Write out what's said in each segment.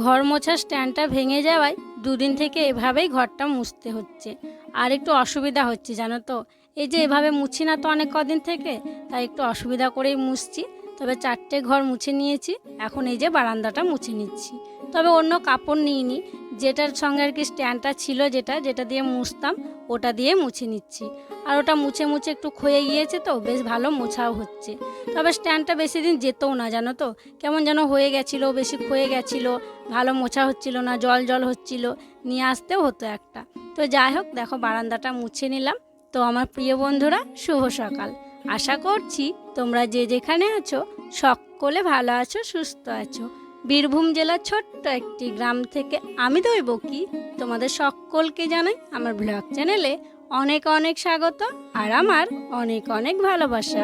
ঘর মোছার স্ট্যান্ডটা ভেঙে যাওয়ায় দুদিন থেকে এভাবেই ঘরটা মুছতে হচ্ছে। আর একটু অসুবিধা হচ্ছে, জানো তো? এই যে এভাবে মুছি না তো অনেক কদিন থেকে, তাই একটু অসুবিধা করেই মুছছি। তবে চারটে ঘর মুছে নিয়েছি, এখন এই যে বারান্দাটা মুছে নিচ্ছি। তবে অন্য কাপড় নিইনি, যেটার সঙ্গে আর কি স্ট্যান্ডটা ছিল যেটা যেটা দিয়ে মুছতাম ওটা দিয়ে মুছে নিচ্ছি। আর ওটা মুছে মুছে একটু ক্ষয়ে গিয়েছে তো, বেশ ভালো মোছাও হচ্ছে। তবে স্ট্যান্ডটা বেশি দিন যেতও না, জানো তো? কেমন যেন হয়ে গেছিল, বেশি ক্ষয়ে গেছিল, ভালো মোছা হচ্ছিল না, জল জল হচ্ছিল, নিয়ে আসতেও হতো একটা। তো যাই হোক, দেখো বারান্দাটা মুছে নিলাম। তো আমার প্রিয় বন্ধুরা, শুভ সকাল। আশা করছি তোমরা যে যেখানে আছো, সকলে ভালো আছো, সুস্থ আছো। বীরভূম জেলার ছোট্ট একটি গ্রাম থেকে আমি দৈব কি? তোমাদের সকলকে জানাই আমার ব্লগ চ্যানেলে অনেক অনেক স্বাগত আর আমার অনেক অনেক ভালোবাসা।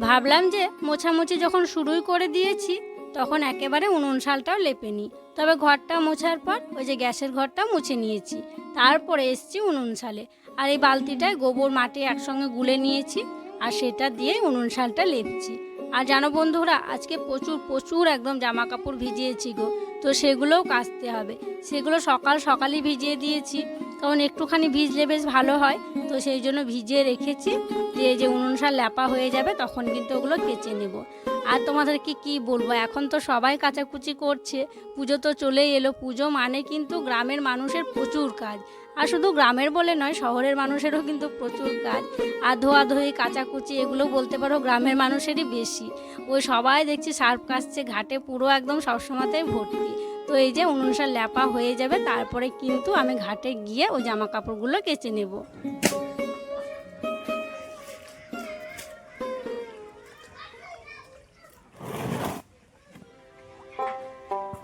ভাবলাম যে মোছামুছি যখন শুরুই করে দিয়েছি, তখন একেবারে উনুন শালটাও লেপেনি তবে ঘরটা মোছার পর ওই যে গ্যাসের ঘরটা মুছে নিয়েছি। তারপরে এসছি উনুন শালে। আর এই বালতিটায় গোবর মাটি একসঙ্গে গুলে নিয়েছি। আর সেটা দিয়ে উনুন শালটা লেপছি। আর জানো বন্ধুরা, আজকে প্রচুর প্রচুর একদম জামা কাপড় ভিজিয়েছি গো। তো সেগুলোও কাচতে হবে। সেগুলো সকাল সকালই ভিজিয়ে দিয়েছি। কারণ একটুখানি ভিজলে বেশ ভালো হয়। তো সেই জন্য ভিজিয়ে রেখেছি। যে যে উনুন শাল ল্যাপা হয়ে যাবে, তখন কিন্তু ওগুলো কেচে নেব। আর তোমাদেরকে কি বলব, এখন তো সবাই কাচাকুচি করছে। পুজো তো চলেই এলো। পুজো মানে কিন্তু গ্রামের মানুষের প্রচুর কাজ। আর শুধু গ্রামের বলে নয়, শহরের মানুষেরও কিন্তু প্রচুর গাছ আর ধোয়াধুয়ি কাচাকুচি, এগুলো বলতে পারো গ্রামের মানুষেরই বেশি। ওই সবাই দেখছি সার্ফ কাচছে, ঘাটে পুরো একদম সবসময়তেই ভর্তি। তো এই যে উনুনসার ল্যাপা হয়ে যাবে, তারপরে কিন্তু আমি ঘাটে গিয়ে ওই জামা কাপড়গুলো কেচে নেব।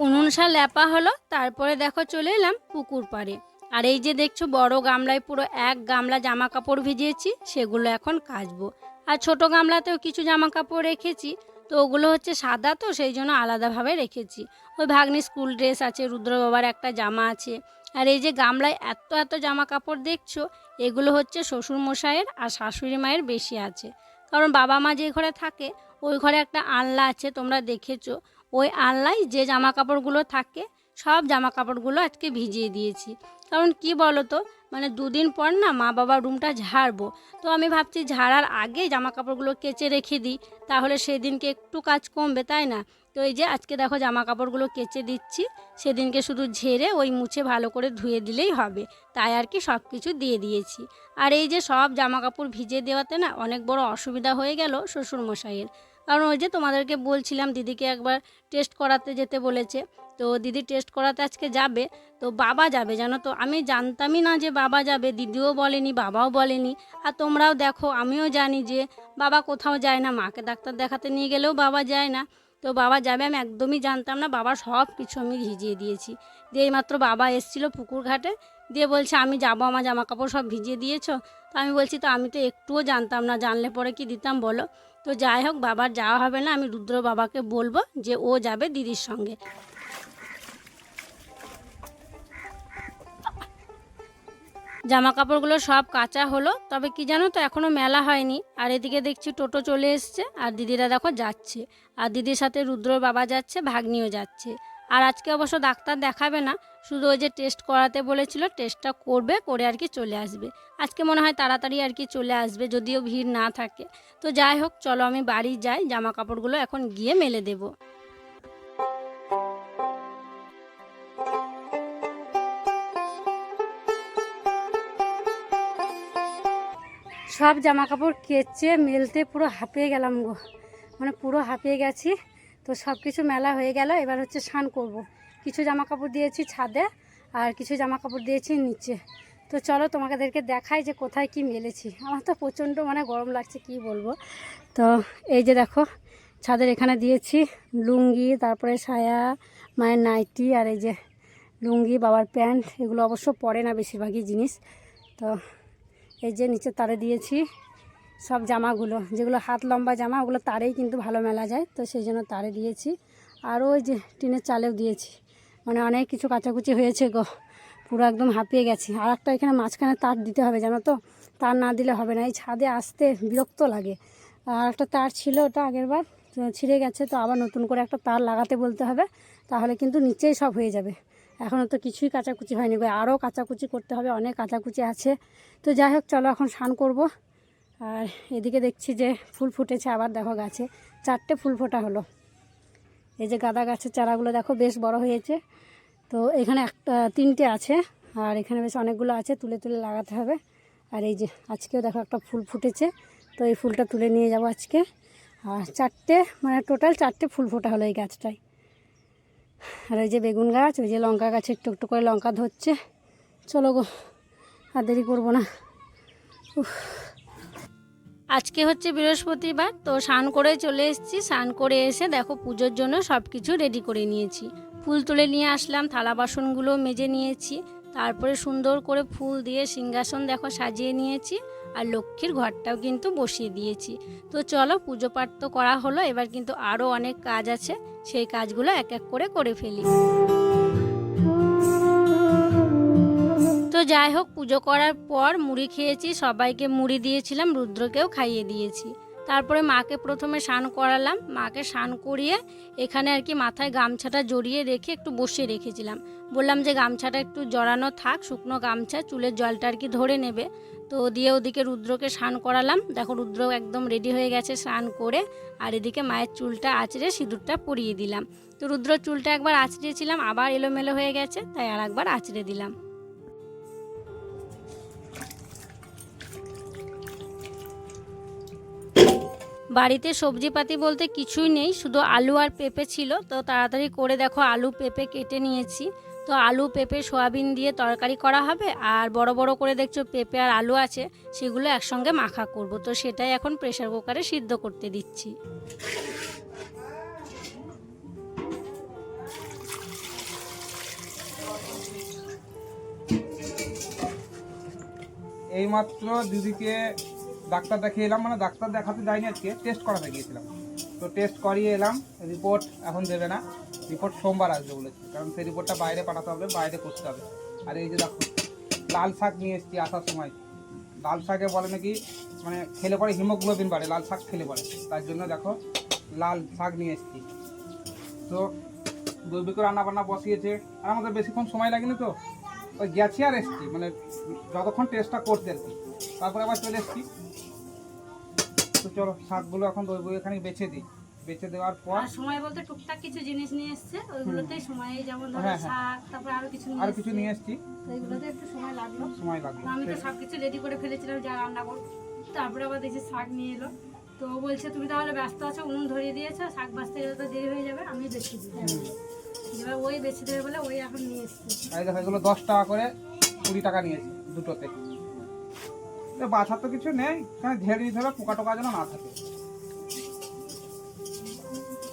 উনুনসা ল্যাপা হলো, তারপরে দেখো চলে এলাম পুকুর পাড়ে। আর এই যে দেখছ, বড় গামলায় পুরো এক গামলা জামা কাপড় ভিজিয়েছি, সেগুলো এখন কাচবো। আর ছোট গামলাতেও কিছু জামা কাপড় রেখেছি, তো ওগুলো হচ্ছে সাদা, তো সেই জন্য আলাদাভাবে রেখেছি। ওই ভাগ্নি স্কুল ড্রেস আছে, রুদ্র বাবার একটা জামা আছে। আর এই যে গামলায় এত এত জামা কাপড় দেখছ, এগুলো হচ্ছে শ্বশুর মশাইয়ের আর শাশুড়ি মায়ের বেশি আছে। কারণ বাবা মা যে ঘরে থাকে, ওই ঘরে একটা আনলা আছে, তোমরা দেখেছ। ওই আনলায় যে জামা কাপড়গুলো থাকে সব জামা কাপড়গুলো আজকে ভিজিয়ে দিয়েছি। কারণ কি বলো তো মানে দুদিন পর না মা বাবার রুমটা ঝাড়বো। তো আমি ভাবছি ঝাড়ার আগে জামা কাপড়গুলো কেচে রেখে দিই। তাহলে সেদিনকে একটু কাজ কমবে, তাই না? তো এই যে আজকে দেখো জামা কাপড়গুলো কেচে দিচ্ছি। সেদিনকে শুধু ঝেড়ে ওই মুছে ভালো করে ধুয়ে দিলেই হবে। তাই আর কি সব কিছু দিয়ে দিয়েছি। আর এই যে সব জামা কাপড় ভিজে দেওয়াতে না অনেক বড় অসুবিধা হয়ে গেল শ্বশুরমশাইয়ের। কারণ ওই যে তোমাদেরকে বলছিলাম দিদিকে একবার টেস্ট করাতে যেতে বলেছে। তো দিদি টেস্ট করাতে আজকে যাবে, তো বাবা যাবে জানো তো? আমি জানতামই না যে বাবা যাবে, দিদিও বলেনি, বাবাও বলেনি। আর তোমরাও দেখো, আমিও জানি যে বাবা কোথাও যায় না, মাকে ডাক্তার দেখাতে নিয়ে গেলেও বাবা যায় না। তো বাবা যাবে আমি একদমই জানতাম না, বাবার সব কিছু আমি ভিজিয়ে দিয়েছি। দিয়ে এইমাত্র বাবা এসেছিল পুকুর ঘাটে, দিয়ে বলছে, আমি যাব, আমার জামা কাপড় সব ভিজিয়ে দিয়েছ? তো আমি বলছি, তো আমি তো একটুও জানতাম না, জানলে পরে কি দিতাম বলো? তো যাই হোক, বাবার যাওয়া হবে না। আমি রুদ্র বাবাকে বলব যে ও যাবে দিদির সঙ্গে। জামা কাপড়গুলো সব কাঁচা হলো, তবে কি জানো তো এখনও মেলা হয়নি। আর এদিকে দেখছি টোটো চলে এসছে, আর দিদিরা দেখো যাচ্ছে। আর দিদির সাথে রুদ্র বাবা যাচ্ছে, ভাগ্নিও যাচ্ছে। আর আজকে অবশ্য ডাক্তার দেখাবে না, শুধু ওই যে টেস্ট করাতে বলেছিল টেস্টটা করবে, করে আর কি চলে আসবে। আজকে মনে হয় তাড়াতাড়ি আর কি চলে আসবে, যদিও ভিড় না থাকে। তো যাই হোক, চলো আমি বাড়ি যাই জামা কাপড়গুলো এখন গিয়ে মেলে দেবো। সব জামা কাপড় কেচে, মেলতে পুরো হাঁপিয়ে গেলাম গো। মানে পুরো হাঁপিয়ে গেছি। তো সব কিছু মেলা হয়ে গেল, এবার হচ্ছে স্নান করব। কিছু জামা কাপড় দিয়েছি ছাদে, আর কিছু জামা কাপড় দিয়েছি নিচে। তো চলো তোমাদেরকে দেখাই যে কোথায় কি মেলেছি। আমার তো প্রচণ্ড মানে গরম লাগছে, কি বলব। তো এই যে দেখো, ছাদের এখানে দিয়েছি লুঙ্গি, তারপরে সায়া, মায়ের নাইটি, আর এই যে লুঙ্গি, বাবার প্যান্ট, এগুলো অবশ্য পরে না বেশিরভাগই জিনিস। তো এই যে নিচে তারে দিয়েছি। সব জামাগুলো, যেগুলো হাত লম্বা জামা, ওগুলো তারেই কিন্তু ভালো মেলা যায়, তো সেই জন্য তারে দিয়েছি। আর ওই যে টিনের চালেও দিয়েছি। মানে অনেক কিছু কাচাকুচি হয়েছে গো, পুরো একদম হাঁপিয়ে গেছি। আর একটা এখানে মাঝখানে তার দিতে হবে, জানো তো? তার না দিলে হবে না, এই ছাদে আসতে বিরক্ত লাগে। আর একটা তার ছিল ওটা আগের বার ছিঁড়ে গেছে, তো আবার নতুন করে একটা তার লাগাতে বলতে হবে, তাহলে কিন্তু নিচেই সব হয়ে যাবে। এখনও তো কিছুই কাচাকুচি হয়নি গো আরও কাচাকুচি করতে হবে, অনেক কাচাকুচি আছে। তো যাই হোক, চলো এখন স্নান করব। আর এদিকে দেখছি যে ফুল ফুটেছে, আবার দেখো গাছে। চারটে ফুল ফোটা হলো। এই যে গাঁদা গাছের চারাগুলো দেখো বেশ বড় হয়েছে। তো এখানে একটা, তিনটে আছে, আর এখানে বেশ অনেকগুলো আছে, তুলে তুলে লাগাতে হবে। আর এই যে আজকেও দেখো একটা ফুল ফুটেছে, তো এই ফুলটা তুলে নিয়ে যাব আজকে। আর চারটে মানে টোটাল চারটে ফুল ফোটা হলো এই গাছটায়। আর ওই যে বেগুন গাছ, ওই যে লঙ্কা গাছে একটু একটু করে লঙ্কা ধরছে। চলো গো, আর দেরি করব না। আজকে হচ্ছে বৃহস্পতিবার, তো স্নান করে চলে এসেছি। স্নান করে এসে দেখো পুজোর জন্য সব কিছু রেডি করে নিয়েছি। ফুল তুলে নিয়ে আসলাম, থালা বাসনগুলো মেজে নিয়েছি। তারপরে সুন্দর করে ফুল দিয়ে সিংহাসন দেখো সাজিয়ে নিয়েছি আর লক্ষ্মীর ঘরটাও কিন্তু বসিয়ে দিয়েছি। তো চলো পুজো পাঠ তো করা হলো, এবার কিন্তু আরও অনেক কাজ আছে, সেই কাজগুলো এক এক করে করে ফেলি। যাই হোক, পুজো করার পর মুড়ি খেয়েছি, সবাইকে মুড়ি দিয়েছিলাম, রুদ্রকেও খাইয়ে দিয়েছি। তারপরে মাকে প্রথমে স্নান করালাম, মাকে স্নান করিয়ে এখানে আর কি মাথায় গামছাটা জড়িয়ে রেখে একটু বসিয়ে রেখেছিলাম। বললাম যে গামছাটা একটু জড়ানো থাক, শুকনো গামছা, চুলের জলটা আর কি ধরে নেবে। তো দিয়ে ওদিকে রুদ্রকে স্নান করালাম। দেখো, রুদ্র একদম রেডি হয়ে গেছে স্নান করে, আর এদিকে মায়ের চুলটা আঁচড়ে সিঁদুরটা পরিয়ে দিলাম। তো রুদ্র চুলটা একবার আঁচড়েছিলাম, আবার এলোমেলো হয়ে গেছে, তাই আর একবার আঁচড়ে দিলাম। বাড়িতে সবজিপাতি বলতে কিছুই নেই, শুধু আলু আর পেঁপে ছিল। তো তাড়াতাড়ি করে দেখো আলু পেঁপে কেটে নিয়েছি। তো আলু, পেঁপে, সোয়াবিন দিয়ে তরকারি করা হবে। আর বড় বড় করে দেখছ পেঁপে আর আলু আছে, সেগুলো একসঙ্গে মাখা করব। তো সেটাই এখন প্রেসার কুকারে সিদ্ধ করতে দিচ্ছি। এইমাত্র দিদিকে ডাক্তার দেখিয়ে এলাম মানে ডাক্তার দেখাতে যাইনি আজকে টেস্ট করাতে গিয়েছিলাম। তো টেস্ট করিয়ে এলাম রিপোর্ট এখন দেবে না রিপোর্ট সোমবার আসবে বলেছে, কারণ সেই রিপোর্টটা বাইরে পাঠাতে হবে, বাইরে করতে হবে। আর এই যে দেখো, লাল শাক নিয়ে এসেছি আসার সময়। লাল শাকে বলে নাকি মানে খেলে পরে হিমোগ্লোবিন বাড়ে, লাল শাক খেলে পরে। তার জন্য দেখো, লাল শাক নিয়ে এসেছি। তো দৈবিক রান্না বান্না বসিয়েছে, আর আমাদের বেশিক্ষণ সময় লাগেনি তো। ওই গেছি আর এসছি মানে যতক্ষণ টেস্টটা করতে আর কি। তারপরে আবার চলে এসছি। তো চলো শাকগুলো এখন দই এখানে বেছে দিই। বেছে দেওয়ার পর আর সময় বলতে টুকটাক কিছু জিনিস নিয়ে এসছে ওইগুলোতেই সময় যেমন ধরো হ্যাঁ, হ্যাঁ। শাক তারপরে আরও কিছু নিয়ে আর কিছু নিয়ে এসছি। তো এইগুলোতে একটু সময় লাগল। সময় লাগল আমি তো সব কিছু রেডি করে ফেলেছিলাম যা রান্না করব। তারপরে আবার দেখছি শাক নিয়ে এলো। তো ও বলছে তুমি তাহলে ব্যস্ত আছো উনুন ধরিয়ে দিয়েছ শাক বাঁচতে গেলে তো দেরি হয়ে যাবে আমি বেশি দিই। এবার ওই বেশি দেবে বলে ওই এখন নিয়ে এসছে। এই দেখো এগুলো দশ টাকা করে কুড়ি টাকা নিয়েছি দুটোতে। তো বাছার তো কিছু নেই, এখানে ঝেড়ে দিতে হবে পোকা টোকা যেন না থাকে।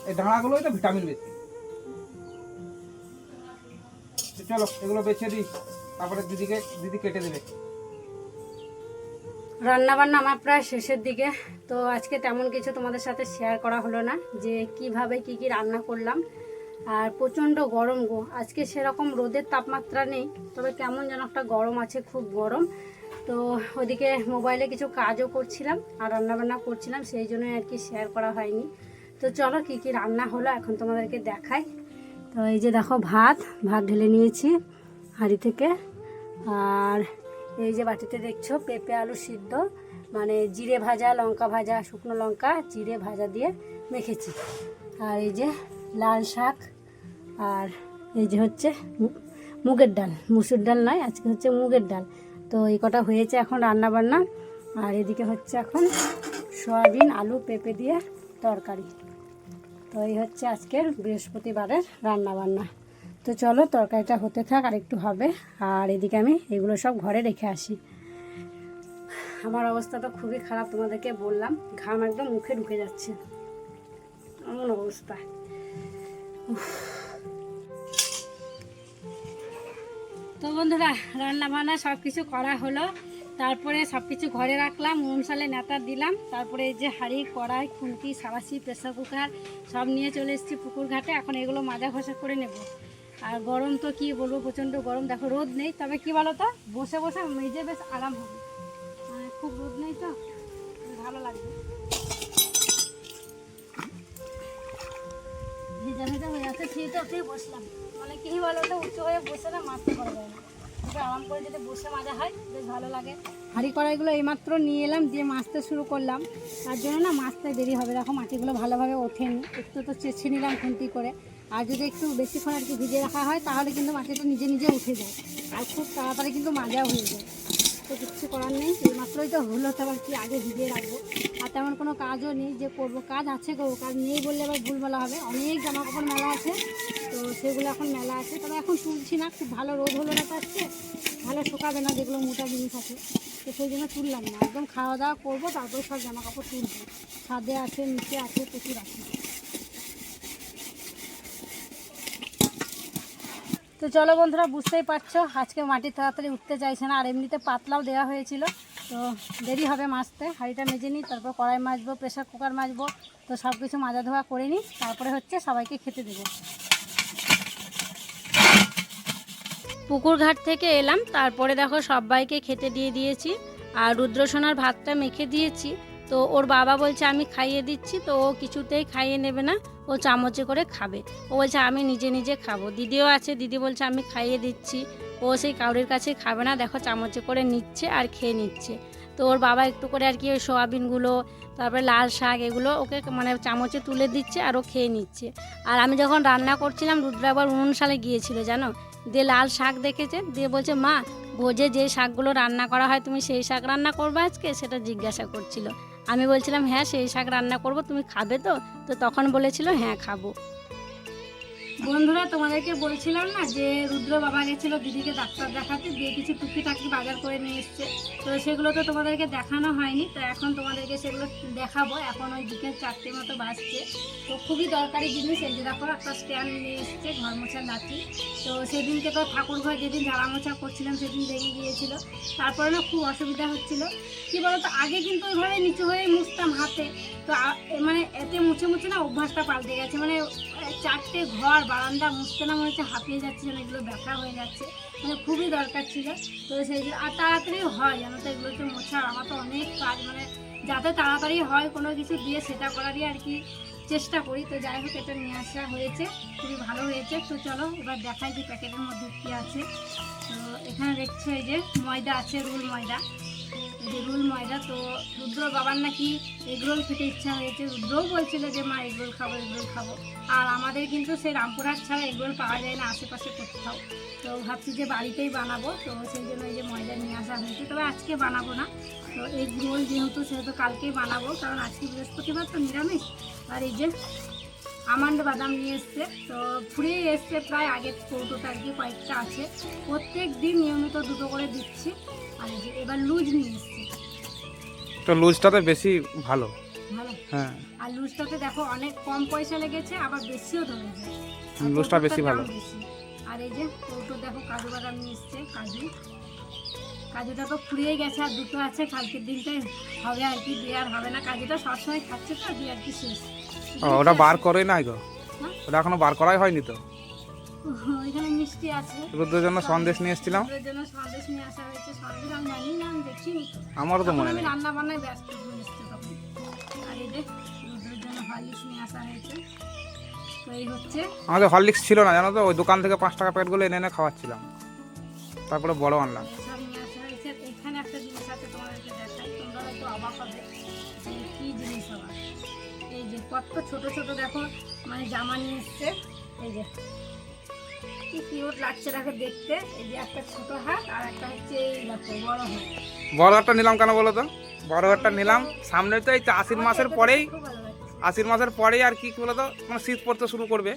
এই ডাঁড়াগুলোই তো ভিটামিন বেশি। চলো, এগুলো বেছে দিই, তারপরে দিদিকে, দিদি কেটে দেবে। রান্না বান্না আমার প্রায় শেষের দিকে, তো আজকে তেমন কিছু তোমাদের সাথে শেয়ার করা হলো না, যে কীভাবে কি কি রান্না করলাম, আর প্রচণ্ড গরম গো। আজকে সেরকম রোদের তাপমাত্রা নেই, তবে কেমন যেন একটা গরম আছে, খুব গরম। তো ওদিকে মোবাইলে কিছু কাজও করছিলাম আর রান্নাবান্না করছিলাম, সেই জন্য আর কি শেয়ার করা হয়নি। তো চলো কি কি রান্না হলো এখন তোমাদেরকে দেখাই। তো এই যে দেখো ভাত ভাত ঢেলে নিয়েছি হাঁড়ি থেকে। আর এই যে বাটিতে দেখছ পেঁপে আলু সিদ্ধ মানে জিরে ভাজা, লঙ্কা ভাজা, শুকনো লঙ্কা, জিরে ভাজা দিয়ে মেখেছি। আর এই যে লাল শাক, আর এই যে হচ্ছে মুগের ডাল। মুসুর ডাল নয়, আজকে হচ্ছে মুগের ডাল। তো এই কটা হয়েছে এখন রান্না বান্না আর এদিকে হচ্ছে এখন সয়াবিন, আলু, পেঁপে দিয়ে তরকারি। তো এই হচ্ছে আজকের বৃহস্পতিবারের রান্না বান্না তো চলো তরকারিটা হতে থাক, আর একটু হবে। আর এদিকে আমি এগুলো সব ঘরে রেখে আসি। আমার অবস্থা তো খুবই খারাপ, তোমাদেরকে বললাম। ঘাম একদম মুখে ঢুকে যাচ্ছে। এমন অবস্থা। বন্ধুরা রান্না বান্না সব কিছু করা হলো। তারপরে সব কিছু ঘরে রাখলাম উনুন সালে নেতা দিলাম। তারপরে এই যে হাঁড়ি, কড়াই, খুন্তি, সাবাসি, প্রেসার কুকার সব নিয়ে চলে এসেছি পুকুর ঘাটে। এখন এগুলো মাজা ঘষা করে নেব। আর গরম তো কি বলব, প্রচণ্ড গরম। দেখো রোদ নেই, তবে কি বলো তো বসে বসে মেজে বেশ আরাম হবে। খুব রোদ নেই তো, ভালো লাগবে। ভেজা ভেজা হয়ে আছে সিঁড়িতে উঠেই বসলাম। মানে কি বলো তো উঁচু হয়ে বসে না করা যায় না। আরাম করে যদি বসে মাজা হয়, বেশ ভালো লাগে। হাঁড়ি কড়াইগুলো এইমাত্র নিয়ে এলাম, দিয়ে মাছতে শুরু করলাম। তার জন্য না মাছতে দেরি হবে। দেখো মাটিগুলো ভালোভাবে ওঠেনি। একটু তো চেঁচে নিলাম খুন্তি করে। আর যদি একটু বেশিক্ষণ আর কি ভিজে রাখা হয়, তাহলে কিন্তু মাটিটা নিজে নিজে উঠে যায়। আর খুব তাড়াতাড়ি কিন্তু মাজাও হয়ে যায়। তো কিচ্ছু করার নেই। এই মাত্রই তো হলো তো আবার কি আগে ভিজিয়ে রাখব? তেমন কোনো কাজও নেই যে করব, কাজ আছে করব কাজ নেই বললে আবার ভুল বলা হবে। অনেক জামা কাপড় মেলা আছে, তো সেগুলো এখন মেলা আছে। তবে এখন তুলছি না, খুব ভালো রোদ হলো না আজকে, ভালো শুকাবে না যেগুলো মোটা জিনিস আছে। তো সেই জন্য তুললাম না, একদম খাওয়া দাওয়া করব, তারপর সব জামা কাপড় তুলবো। ছাদে আছে, নিচে আছে, প্রচুর আছে। তো চলো বন্ধুরা, বুঝতেই পারছ, আজকে মাটি তাড়াতাড়ি উঠতে চাইছে না, আর এমনিতে পাতলাও দেওয়া হয়েছিল। তো দেরি হবে মাজতে। হাঁড়িটা মেজে নিই, তারপর কড়াই মাজবো প্রেশার কুকার মাজবো, তো সব কিছু মাজা ধোয়া করে নিই, তারপরে হচ্ছে সবাইকে খেতে দেবো। পুকুর ঘাট থেকে এলাম, তারপরে দেখো সবাইকে খেতে দিয়ে দিয়েছি, আর রুদ্রসোনার ভাতটা মেখে দিয়েছি। তো ওর বাবা বলছে, আমি খাইয়ে দিচ্ছি। তো ও কিছুতেই খাইয়ে নেবে না, ও চামচে করে খাবে। ও বলছে, আমি নিজে নিজে খাব। দিদিও আছে, দিদি বলছে, আমি খাইয়ে দিচ্ছি। ও সেই কাউরির কাছে খাবে না, দেখো চামচে করে নিচ্ছে আর খেয়ে নিচ্ছে। তো ওর বাবা একটু করে আর কি ওই সোয়াবিনগুলো, তারপরে লাল শাক এগুলো ওকে মানে চামচে তুলে দিচ্ছে আর ও খেয়ে নিচ্ছে। আর আমি যখন রান্না করছিলাম, রুদ্র আবার উনুন সালে গিয়েছিল, জানো? দিয়ে লাল শাক দেখেছে, দিয়ে বলছে, মা, ভোজে যে শাকগুলো রান্না করা হয়, তুমি সেই শাক রান্না করবে আজকে? সেটা জিজ্ঞাসা করছিল। আমি বলছিলাম হ্যাঁ সেই শাক রান্না করব, তুমি খাবে তো? তো তখন বলেছিল হ্যাঁ খাব। বন্ধুরা, তোমাদেরকে বলছিলাম না যে রুদ্র বাবা গেছিল দিদিকে ডাক্তার দেখাতে, দিয়ে কিছু টুকিটাকি বাজার করে নিয়ে এসছে। তো সেগুলো তো তোমাদেরকে দেখানো হয়নি, তো এখন তোমাদেরকে সেগুলো দেখাবো। এখন ওই বিকেল চারটে মতো বাজছে। তো খুবই দরকারি জিনিস, এই যে দেখো, একটা স্ট্যান্ড নিয়ে এসছে ঘর মোছার লাঠি। তো সেদিনকে তো ঠাকুর ঘর যেদিন ঝাড়া মোছা করছিলাম, সেদিন ভেঙে গিয়েছিল। তারপরে না খুব অসুবিধা হচ্ছিল। কি বলতো, আগে কিন্তু ওইভাবে নিচু হয়ে মুছতাম হাতে। তো মানে এতে মুছে মুছে না অভ্যাসটা পাল্টে গেছে। মানে চারটে ঘর, বারান্দা মুছতে না মনে হচ্ছে হাঁপিয়ে যাচ্ছে যেন, এগুলো ব্যথা হয়ে যাচ্ছে। মানে খুবই দরকার ছিল। তো সেই আর তাড়াতাড়ি হয় জানো তো এগুলোতে মোছা আমার তো অনেক কাজ মানে যাতে তাড়াতাড়ি হয় কোনো কিছু দিয়ে সেটা করারই আর কি চেষ্টা করি। তো যাই হোক, এটা নিয়ে আসা হয়েছে। খুবই ভালো হয়েছে। তো চলো, এবার দেখাই যে প্যাকেটের মধ্যে কী আছে। তো এখানে দেখছ এই যে ময়দা আছে, রুল ময়দা। রুল ময়দা তো রুদ্র বাবার নাকি এগরোল খেতে ইচ্ছা হয়েছে। রুদ্রও বলছিল যে, মা, এগরোল খাব এগরোল খাব। আর আমাদের কিন্তু সেই রামপুরহাট ছাড়া এগরোল পাওয়া যায় না, আশেপাশে কোথাও। তো ভাবছি যে বাড়িতেই বানাবো। তো সেই জন্য এই যে ময়দা নিয়ে আসা হয়েছে। তবে আজকে বানাবো না। তো এগ রোল যেহেতু, সেহেতু কালকেই বানাবো। কারণ আজকে বৃহস্পতিবার তো নিরামিষ। আর এই যে আমন্ড বাদাম নিয়ে এসছে। তো ফুরিয়ে এসছে প্রায় আগের কৌটোটা আর কি কয়েকটা আছে। প্রত্যেক দিন নিয়মিত দুটো করে দিচ্ছি। আর যে এবার লুজ নিয়ে এসছে। তো লুজটাতে বেশি ভালো। ভালো? হ্যাঁ। আর লুজটাতে দেখো অনেক কম পয়সা লেগেছে আবার বেশিও ধরেছে লুজটা বেশি ভালো। আর এই যে কৌটো দেখো কাজু বাদাম নিয়ে এসছে কাজু। কাজুটা তো ফুরিয়ে গেছে আর দুটো আছে কালকের দিনটাই হবে আর কি দিয়ে আর হবে না। কাজুটা সবসময় খাচ্ছে তো দিয়ে আর কি শেষ। ওটা বার করে নাই গো? ওটা এখনও বার করাই হয়নি তো। ওইখানে মিষ্টি আছে। রুদ্রের জন্য সন্দেশ নিয়ে এসেছিলাম। ওদের জন্য সন্দেশ নিয়ে আসা হয়েছে। সন্দেশ আমি জানি না আমি দেখিনি। আমারও তো মনে নেই। রান্না বান্নায় ব্যস্ত তখন। আর এই যে রুদ্রের জন্য হরলিক্স নিয়ে আসা হয়েছে। তো এই হচ্ছে। আমাদের হরলিক্স ছিল না জানো তো? ওই দোকান থেকে পাঁচ টাকা প্যাকেটগুলো এনে এনে খাওয়াচ্ছিলাম। তারপরে বড় আনলাম। সব নিয়ে এখানে একটা জিনিস আছে তোমাদেরকে দেখাই। তোমরা হয়তো অবাক হবে কী জিনিস আবার। এই যে কত ছোট ছোট দেখো মানে জামা নিয়ে এসছে। এই যে কি কিউট লাগছে দেখো দেখতে। এই যে একটা ছোট হাত আর একটা হচ্ছে এই দেখো বড় হাত। বড় একটা নিলাম কেন বলো তো? বড় একটা নিলাম। সামনে তো এই তো আশ্বিন মাসের পরেই আশ্বিন মাসের পরেই আর কি বলো তো? মানে শীত পড়তে শুরু করবে।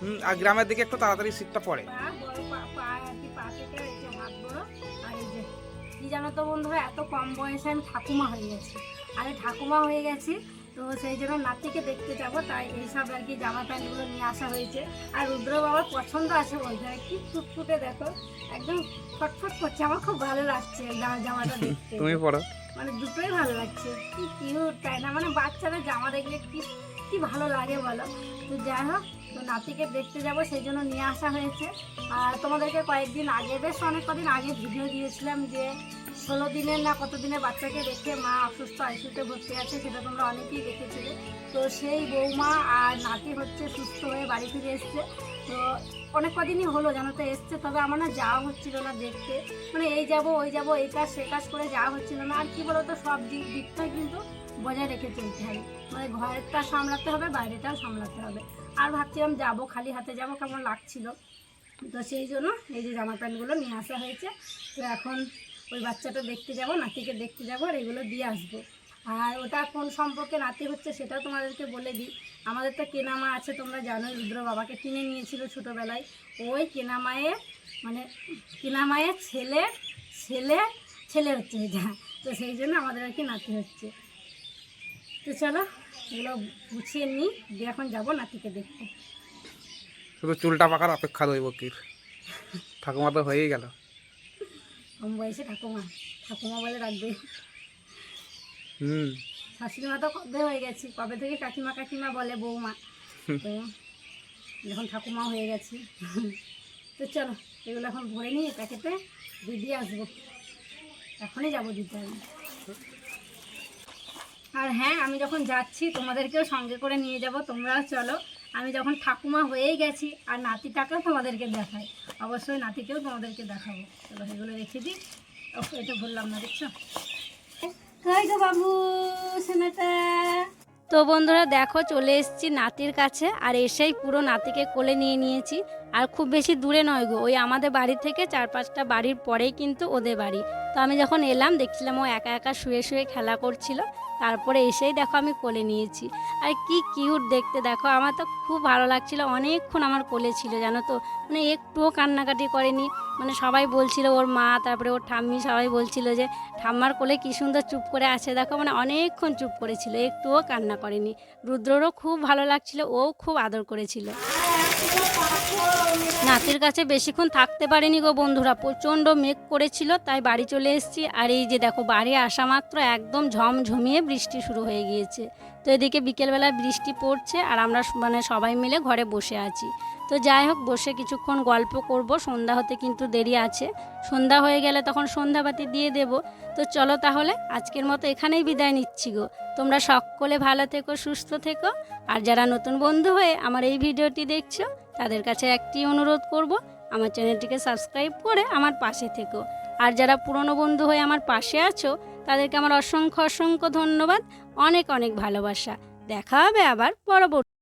হুম, আর গ্রামের দিকে একটু তাড়াতাড়ি শীতটা পড়ে। আর কি আর জানো তো বন্ধুরা এত কম বয়সে আমি ঠাকুমা হয়ে গেছি। আমি ঠাকুমা হয়ে গেছি তো সেই জন্য নাতিকে দেখতে যাব তাই এইসব আর কি জামা প্যান্টগুলো নিয়ে আসা হয়েছে। আর রুদ্র বাবার পছন্দ আছে বলতে কি ফুটফুটে দেখো একদম ফটফট করছে আমার খুব ভালো লাগছে জামাটা দেখতে। তুমি পড়ো। মানে দুটোই ভালো লাগছে কি কিউট তাই না? মানে বাচ্চাদের জামা দেখলে কি কি ভালো লাগে বলো? তো যাই হোক তো নাতিকে দেখতে যাব সেই জন্য নিয়ে আসা হয়েছে। আর তোমাদেরকে কয়েকদিন আগে বেশ অনেক কদিন আগে ভিডিও দিয়েছিলাম যে ষোলো দিনের না কত দিনের বাচ্চাকে রেখে মা অসুস্থ আইসিউতে ভর্তি আছে সেটা তোমরা অনেকেই দেখেছিলে। তো সেই বৌমা আর নাতি হচ্ছে সুস্থ হয়ে বাড়ি ফিরে এসছে। তো অনেক কদিনই হলো জানো তো এসছে, তবে আমার না যাওয়া হচ্ছিল না দেখতে। মানে এই যাব, ওই যাব, এই কাজ, সে কাজ করে যাওয়া হচ্ছিল না। আর কি বলতো, সব দিক দিকটাই কিন্তু বজায় রেখে চলতে হয়। মানে ঘরেরটা সামলাতে হবে, বাইরেটাও সামলাতে হবে। আর ভাবছিলাম যাব, খালি হাতে যাব, কেমন লাগছিল। তো সেই জন্য এই যে জামা প্যান্টগুলো নিয়ে আসা হয়েছে। তো এখন ওই বাচ্চাটা দেখতে যাব, নাতিকে দেখতে যাব আর এগুলো দিয়ে আসব। আর ওটা কোন সম্পর্কে নাতি হচ্ছে সেটাও তোমাদেরকে বলে দিই। আমাদের তো কেনামা আছে, তোমরা জানো রুদ্র বাবাকে কিনে নিয়েছিল ছোটোবেলায়। ওই কেনামায়ের মানে কেনামায়ের ছেলে ছেলে ছেলে হচ্ছে এটা। তো সেই জন্য আমাদের আর কি নাতি হচ্ছে। তো চলো, এগুলো গুছিয়ে নিই, দিয়ে এখন যাব নাতিকে দেখতে। শুধু চুলটা পাকার অপেক্ষা রইব কি? ঠাকুমা তো হয়েই গেল। কম বয়সে ঠাকুমা। ঠাকুমা বলে রাখবে হুম। শাশুড়ি মা তো কবে হয়ে গেছি। কবে থেকে কাকিমা কাকিমা বলে বৌমা? তো যখন ঠাকুমা হয়ে গেছি তো চলো এগুলো এখন ভরে নিয়ে প্যাকেটে দিয়ে আসব। এখনই যাব দিতে আমি। আর হ্যাঁ আমি যখন যাচ্ছি তোমাদেরকেও সঙ্গে করে নিয়ে যাব। তোমরাও চলো আমি যখন ঠাকুমা হয়েই গেছি আর নাতিটাকেও তোমাদেরকে দেখাই। অবশ্যই নাতিকেও তোমাদেরকে দেখাবো। চলো এগুলো রেখে দিই। এটা ভুললাম না, দেখছ? বাবু তো বন্ধুরা, দেখো, চলে এসেছি নাতির কাছে, আর এসেই পুরো নাতিকে কোলে নিয়ে নিয়েছি। আর খুব বেশি দূরে নয় গো, ওই আমাদের বাড়ি থেকে চার পাঁচটা বাড়ির পরেই কিন্তু ওদের বাড়ি। তো আমি যখন এলাম, দেখছিলাম ও একা একা শুয়ে শুয়ে খেলা করছিল। তারপরে এসেই দেখো আমি কোলে নিয়েছি। আর কি কিউট দেখতে, দেখো আমার তো খুব ভালো লাগছিল। অনেকক্ষণ আমার কোলে ছিল, জানো তো? মানে একটুও কান্নাকাটি করেনি। মানে সবাই বলছিল ওর মা, তারপরে ওর ঠাম্মি সবাই বলছিল যে, ঠাম্মার কোলে কি সুন্দর চুপ করে আছে। দেখো মানে অনেকক্ষণ চুপ করেছিল, একটুও কান্না করেনি। রুদ্ররও খুব ভালো লাগছিল, ও খুব আদর করেছিল। নাতির কাছে বেশিক্ষণ থাকতে পারেনি গো বন্ধুরা। প্রচণ্ড মেঘ করেছিল, তাই বাড়ি চলে এসেছি। আর এই যে দেখো, বাড়ি আসা মাত্র একদম ঝমঝমিয়ে বৃষ্টি শুরু হয়ে গিয়েছে। তো এদিকে বিকেলবেলা বৃষ্টি পড়ছে, আর আমরা মানে সবাই মিলে ঘরে বসে আছি। তো যাই হোক, বসে কিছুক্ষণ গল্প করব। সন্ধ্যা হতে কিন্তু দেরি আছে। সন্ধ্যা হয়ে গেলে তখন সন্ধ্যাবাতি দিয়ে দেব। তো চলো তাহলে, আজকের মতো এখানেই বিদায় নিচ্ছি গো। তোমরা সকলে ভালো থেকো, সুস্থ থেকো। আর যারা নতুন বন্ধু হয়ে আমার এই ভিডিওটি দেখছ, তাদের কাছে একটি অনুরোধ করব, আমার চ্যানেলটিকে সাবস্ক্রাইব করে আমার পাশে থেকো। আর যারা পুরনো বন্ধু হয়ে আমার পাশে আছো, তাদেরকে আমার অসংখ্য অসংখ্য ধন্যবাদ। অনেক অনেক ভালোবাসা। দেখা হবে আবার পরবর্তী